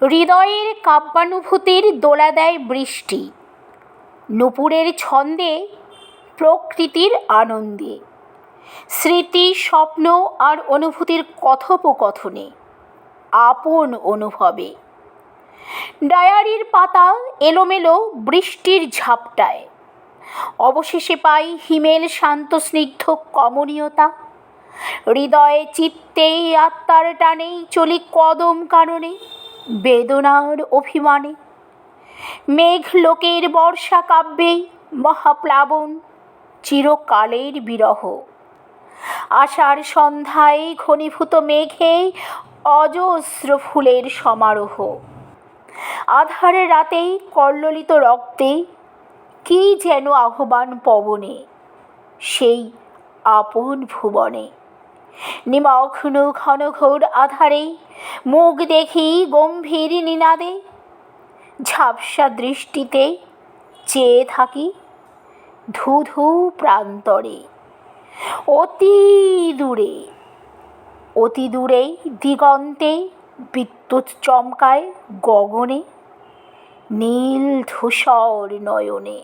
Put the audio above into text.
হৃদয়ের কাব্যানুভূতির দোলা দেয় বৃষ্টি। নূপুরের ছন্দে, প্রকৃতির আনন্দে। স্মৃতি, স্বপ্ন আর অনুভূতির কথোপকথনে, আপন অনুভবে। ডায়ারির পাতা এলোমেলো বৃষ্টির ঝাপটায়। অবশেষে পাই হিমেল শান্ত স্নিগ্ধ কমনীয়তা। হৃদয়ে চিত্তে আত্মার টানেই চলি কদম কাননে। বেদনার অভিমানে। মেঘ লোকের বর্ষা কাব্যে মহাপ্লাবন, চিরকালের বিরহ। আষাঢ় সন্ধ্যায় ঘনীভূত মেঘে অজস্র ফুলের সমারোহ। আধার রাতেই কল্লোলিত রক্তে কী যেন আহ্বান পবনে, সেই আপন ভুবনে। নিমগ্ন ঘন ঘোর আধারে মুখ দেখি গম্ভীর নিনাদে, ঝাপসা দৃষ্টিতে চেয়ে থাকি ধূ ধূ প্রান্তরে। অতি দূরে অতি দূরে দিগন্তে বিদ্যুৎ চমকায় গগনে, নীল ধূসর নয়নে।